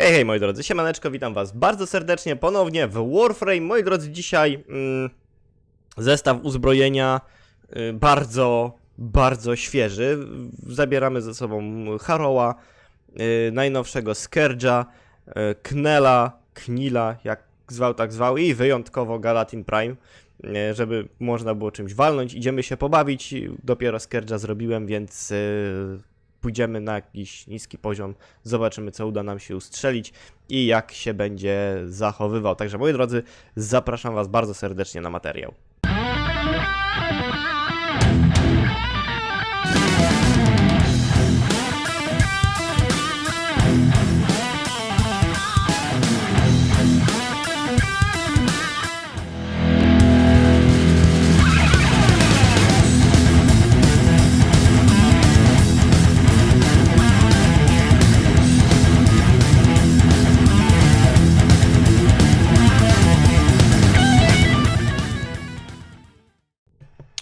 Hej, hej moi drodzy, siemaneczko, witam was bardzo serdecznie ponownie w Warframe. Moi drodzy, dzisiaj mm, zestaw uzbrojenia y, bardzo, bardzo świeży. Zabieramy ze sobą Harrowa, y, najnowszego Scourge'a, y, Knela, Knila, jak zwał tak zwał i wyjątkowo Galatin Prime, y, żeby można było czymś walnąć. Idziemy się pobawić, dopiero Scourge'a zrobiłem, więc y, pójdziemy na jakiś niski poziom, zobaczymy co uda nam się ustrzelić i jak się będzie zachowywał. Także moi drodzy, zapraszam Was bardzo serdecznie na materiał.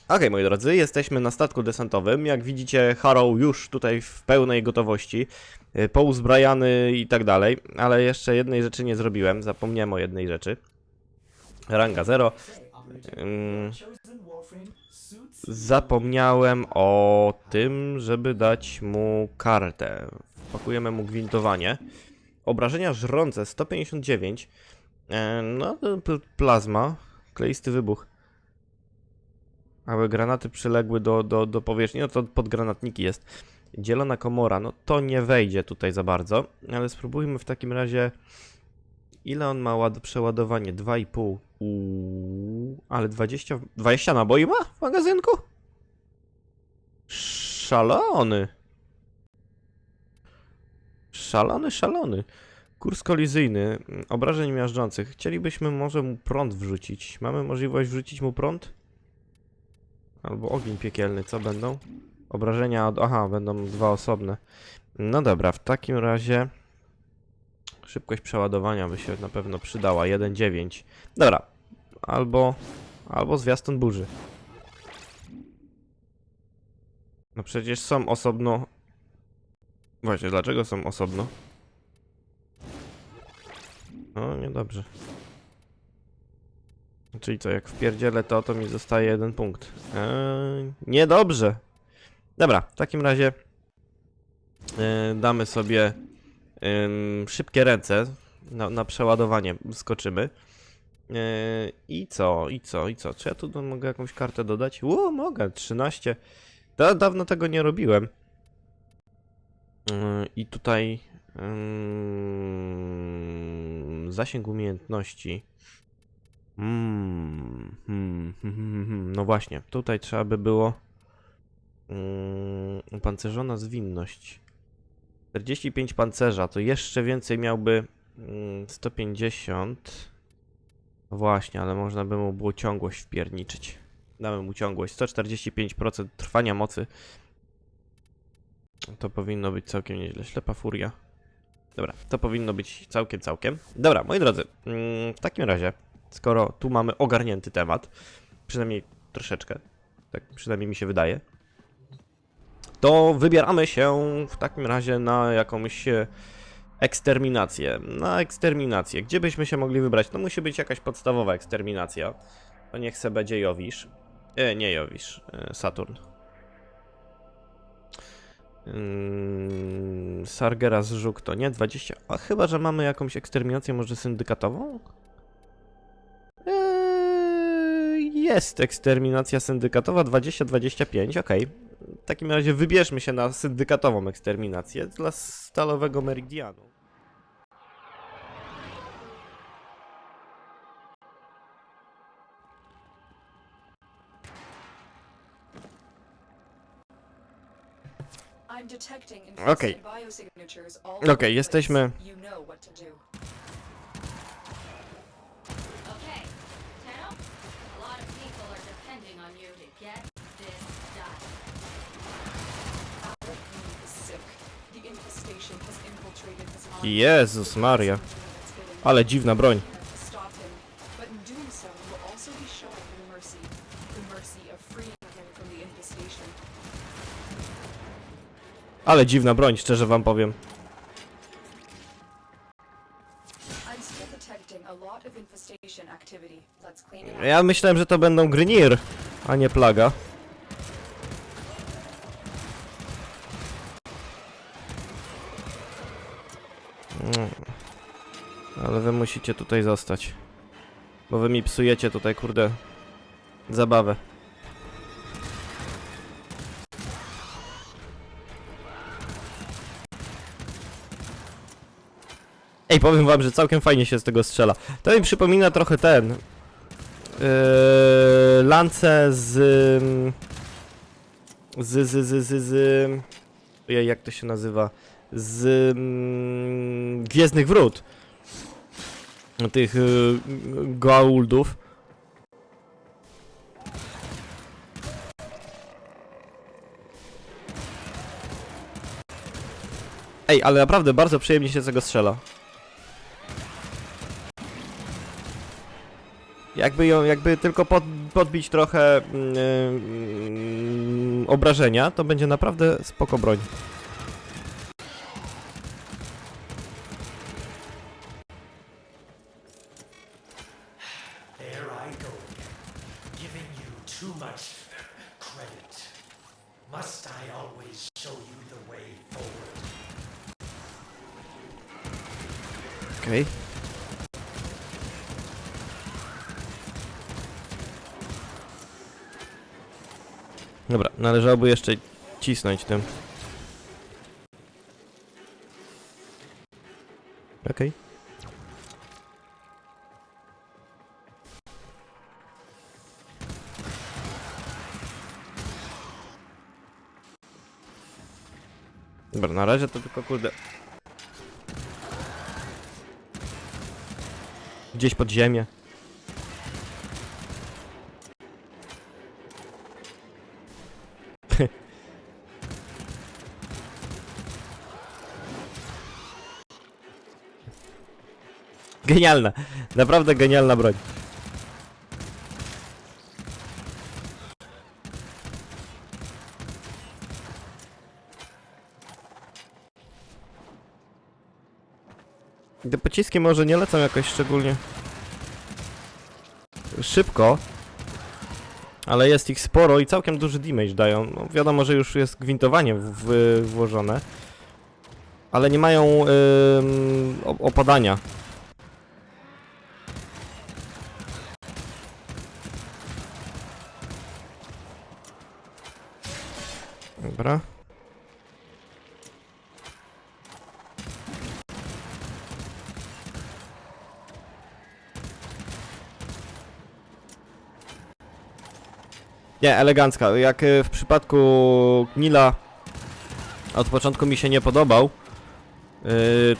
Okej, moi drodzy, jesteśmy na statku desantowym. Jak widzicie, Harrow już tutaj w pełnej gotowości, y, pouzbrajany i tak dalej, ale jeszcze jednej rzeczy nie zrobiłem, zapomniałem o jednej rzeczy. Ranga 0. Ym, zapomniałem o tym, żeby dać mu kartę. Wpakujemy mu gwintowanie. Obrażenia żrące 159. E, no, plazma, kleisty wybuch. Aby granaty przyległy do, do, do powierzchni, no to pod granatniki jest. Dzielona komora, no to nie wejdzie tutaj za bardzo, ale spróbujmy w takim razie. Ile on ma ład przeładowanie? 2,5. Uuu, ale 20, 20 naboi ma w magazynku? Szalony. Szalony, szalony. Kurs kolizyjny, mm, obrażeń miażdżących. Chcielibyśmy może mu prąd wrzucić. Mamy możliwość wrzucić mu prąd? Albo ogień piekielny, co będą? Obrażenia od... Aha, będą dwa osobne. No dobra, w takim razie... Szybkość przeładowania by się na pewno przydała. 1,9. Dobra. Albo... Albo zwiastun burzy. No przecież są osobno... Właśnie, dlaczego są osobno? No, niedobrze. Czyli co, jak wpierdzielę to, to mi zostaje jeden punkt. Eee, niedobrze. Dobra, w takim razie e, damy sobie szybkie ręce na, na przeładowanie, skoczymy. E, I co, i co, i co? Czy ja tu mogę jakąś kartę dodać? Ło, mogę, 13. Da, dawno tego nie robiłem. E, I tutaj zasięg umiejętności. Mm, hmm, hmm, hmm, hmm. No właśnie, tutaj trzeba by było mm, opancerzona zwinność. 45 pancerza, to jeszcze więcej miałby mm, 150. No właśnie, ale można by mu było ciągłość wpierniczyć. Damy mu ciągłość. 145% trwania mocy. To powinno być całkiem nieźle. Ślepa furia. Dobra, to powinno być całkiem, całkiem. Dobra, moi drodzy, mm, w takim razie skoro tu mamy ogarnięty temat, przynajmniej troszeczkę, tak przynajmniej mi się wydaje, to wybieramy się w takim razie na jakąś e, eksterminację. Na eksterminację. Gdzie byśmy się mogli wybrać? No musi być jakaś podstawowa eksterminacja. To niech se będzie Jowisz. E, nie Jowisz, e, Saturn. Ym, Sargera z Żuk to nie, 20. A chyba, że mamy jakąś eksterminację może syndykatową? Eee, Jest eksterminacja syndykatowa 20-25, okej. W takim razie wybierzmy się na syndykatową eksterminację dla stalowego meridianu. Okej. Okej, Okej, jesteśmy- jesteśmy. Okay, Tano, a lot of people are depending get this done. Jezus Maria, ale dziwna broń. Stop him, but in doing so, you will also be showing him mercy, the mercy of freeing him from the infestation. Ale dziwna broń, szczerze wam powiem. Ants are detecting a lot of infestation activity. Let's clean it up. Ja myślałem, że to będą Grynir, a nie Plaga. Mm. Ale wy musicie tutaj zostać. Bo wy mi psujecie tutaj, kurde, zabawę. Ej, powiem wam, że całkiem fajnie się z tego strzela. To mi przypomina trochę ten... Yy, lance z, z, z, z, z, z, jak to się nazywa, z mm, Gwiezdnych Wrót. Tych y, Goa'uldów. Ej, ale naprawdę bardzo przyjemnie się z tego strzela. Jakby ją, jakby tylko pod, podbić trochę mm, obrażenia, to będzie naprawdę spoko broń. I go again, giving you too much credit. Must I always show you the way forward? Okej. Dobra, należałoby jeszcze cisnąć tym. Okej. Dobra, na razie to tylko kurde Gdzieś pod ziemię. Genialna. Naprawdę genialna broń. Te pociski może nie lecą jakoś szczególnie szybko, ale jest ich sporo i całkiem duży damage dają. No, wiadomo, że już jest gwintowanie w, w, włożone, ale nie mają o- opadania. Dobra. Nie, elegancka. Jak y, w przypadku Nila od początku mi się nie podobał, yy,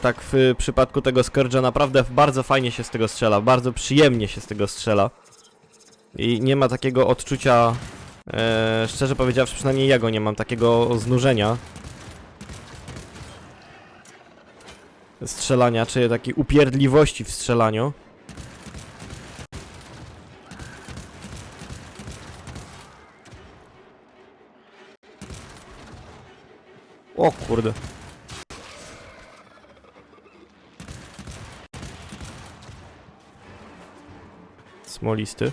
tak w przypadku tego Scourge'a naprawdę bardzo fajnie się z tego strzela, bardzo przyjemnie się z tego strzela. I nie ma takiego odczucia, e, szczerze powiedziawszy, przynajmniej ja go nie mam, takiego znużenia. Strzelania, czy takiej upierdliwości w strzelaniu. O kurde. Smolisty.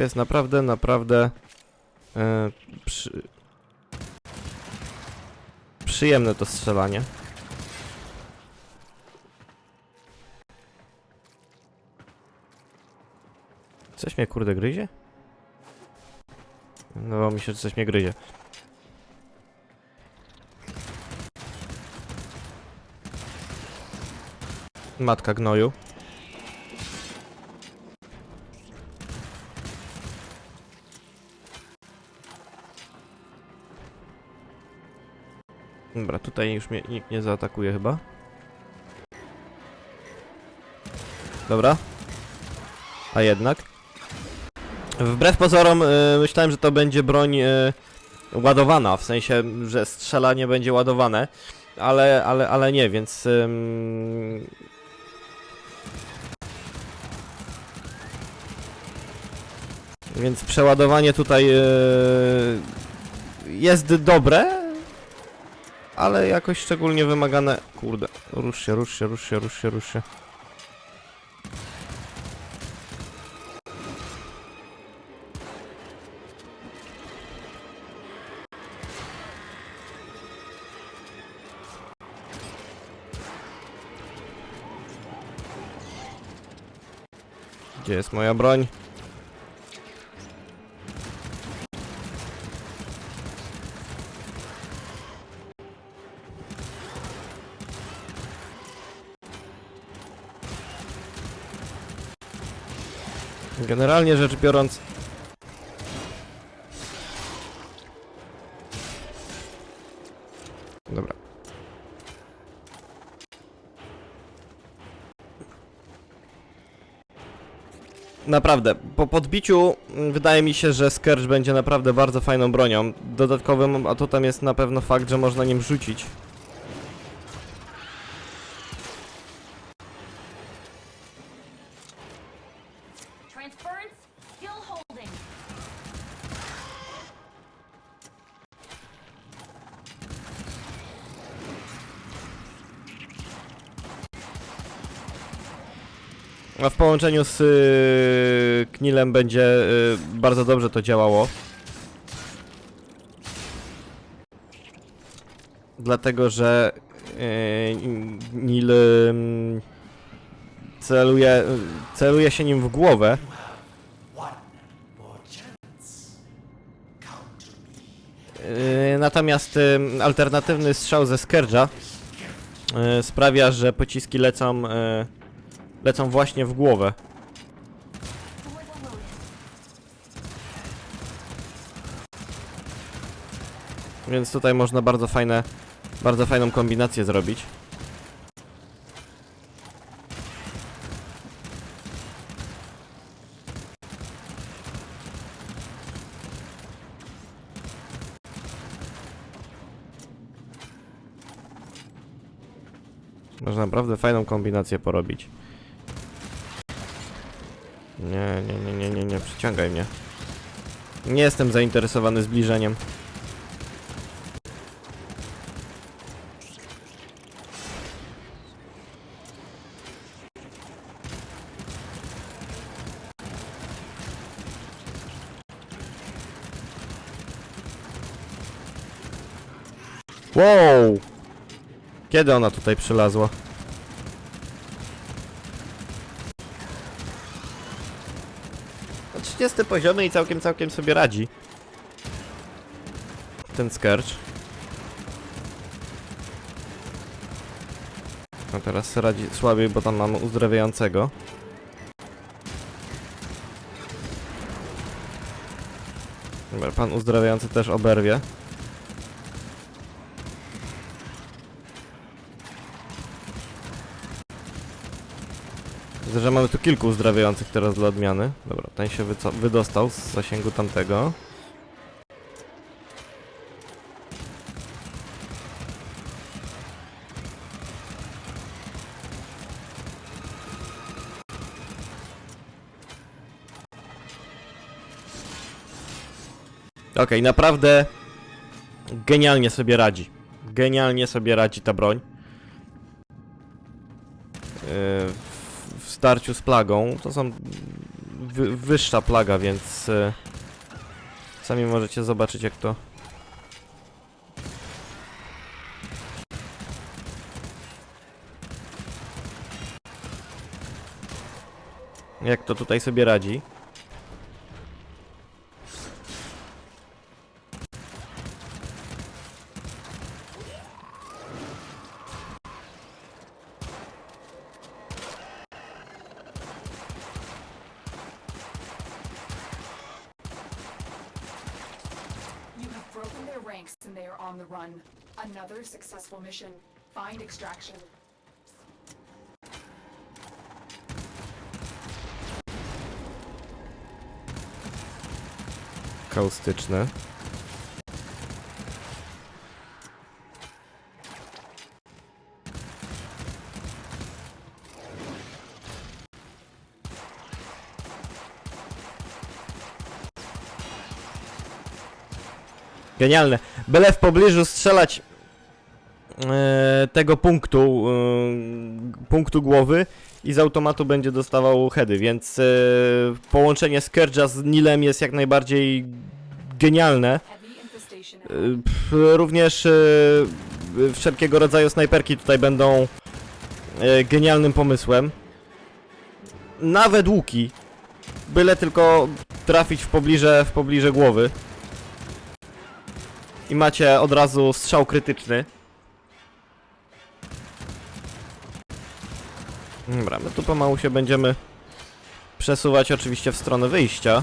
To jest naprawdę, naprawdę e, przy... przyjemne to strzelanie. Coś mnie kurde gryzie? No mi się, że coś mnie gryzie. Matka gnoju. Dobra, tutaj już mnie nikt nie zaatakuje chyba. Dobra. A jednak. Wbrew pozorom y, myślałem, że to będzie broń y, ładowana, w sensie, że strzelanie będzie ładowane, ale, ale, ale nie, więc... ym, Więc przeładowanie tutaj y, jest dobre, ale jakoś szczególnie wymagane. Kurde, rusz się, rusz się, rusz się, rusz się, rusz się. Gdzie jest moja broń? Generalnie rzecz biorąc. Dobra. Naprawdę, po podbiciu mm, wydaje mi się, że Scourge będzie naprawdę bardzo fajną bronią. Dodatkowym atutem jest na pewno fakt, że można nim rzucić. A w połączeniu z yy, Knilem będzie yy, bardzo dobrze to działało. Dlatego, że yy, Nil celuje, celuje się nim w głowę. Natomiast alternatywny strzał ze Skerja sprawia, że pociski lecą, lecą właśnie w głowę. Więc tutaj można bardzo fajne, bardzo fajną kombinację zrobić. Można naprawdę fajną kombinację porobić. Nie, nie, nie, nie, nie, nie, przyciągaj mnie. Nie jestem zainteresowany zbliżeniem. Wow! Kiedy ona tutaj przylazła? Na 30 poziomie i całkiem, całkiem sobie radzi. Ten skercz. A teraz radzi słabiej, bo tam mamy uzdrawiającego. Pan uzdrawiający też oberwie. Że mamy tu kilku uzdrawiających teraz dla odmiany. Dobra, ten się wydostał z zasięgu tamtego. Okej, naprawdę genialnie sobie radzi. Genialnie sobie radzi ta broń. Starciu z plagą. To są wy, wyższa plaga, więc e, sami możecie zobaczyć jak to. Jak to tutaj sobie radzi. Find extraction. Kaustyczne. Genialne. Byle w pobliżu strzelać tego punktu, e, punktu głowy i z automatu będzie dostawał heady, więc e, połączenie Scourge'a z Nilem jest jak najbardziej genialne. Również wszelkiego rodzaju snajperki tutaj będą genialnym pomysłem. Nawet łuki. Byle tylko trafić w pobliże, w pobliże głowy. I macie od razu strzał krytyczny. Dobra, my tu pomału się będziemy przesuwać oczywiście w stronę wyjścia.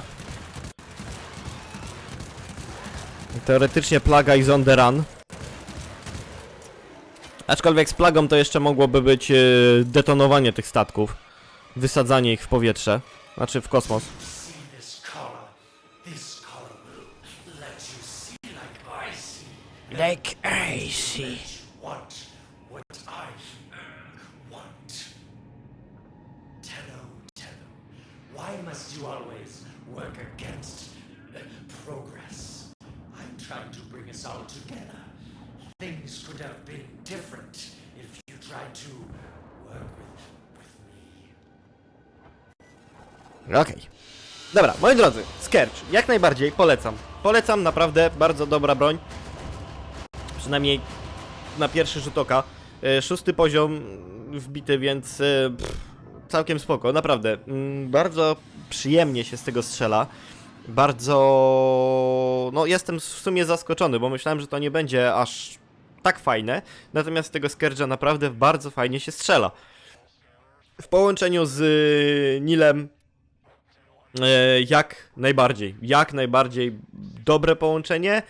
Teoretycznie plaga i on the run. Aczkolwiek z plagą to jeszcze mogłoby być yy, detonowanie tych statków. Wysadzanie ich w powietrze. Znaczy w kosmos. Like I see. Like I see. Want what I uh, want. Tenno, Tenno, why must you always work against uh, progress? I'm trying to bring us all together. Things could have been different if you tried to work with, with me. Okej. Dobra, moi drodzy, Scourge, jak najbardziej polecam. Polecam, naprawdę, bardzo dobra broń. Przynajmniej na pierwszy rzut oka. E, Szósty poziom wbity, więc e, pff, całkiem spoko, naprawdę. Mm, Bardzo przyjemnie się z tego strzela. Bardzo... No, jestem w sumie zaskoczony, bo myślałem, że to nie będzie aż tak fajne. Natomiast tego Scourge'a naprawdę bardzo fajnie się strzela. W połączeniu z y, Nilem E, jak najbardziej, jak najbardziej dobre połączenie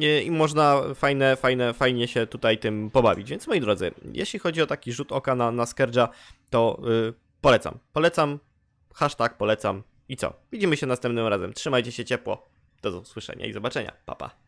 e, i można fajne, fajne, fajnie się tutaj tym pobawić. Więc moi drodzy, jeśli chodzi o taki rzut oka na, na Scourge'a, to y, polecam. Polecam, hashtag polecam i co? Widzimy się następnym razem. Trzymajcie się ciepło. Do usłyszenia i zobaczenia. Pa, pa.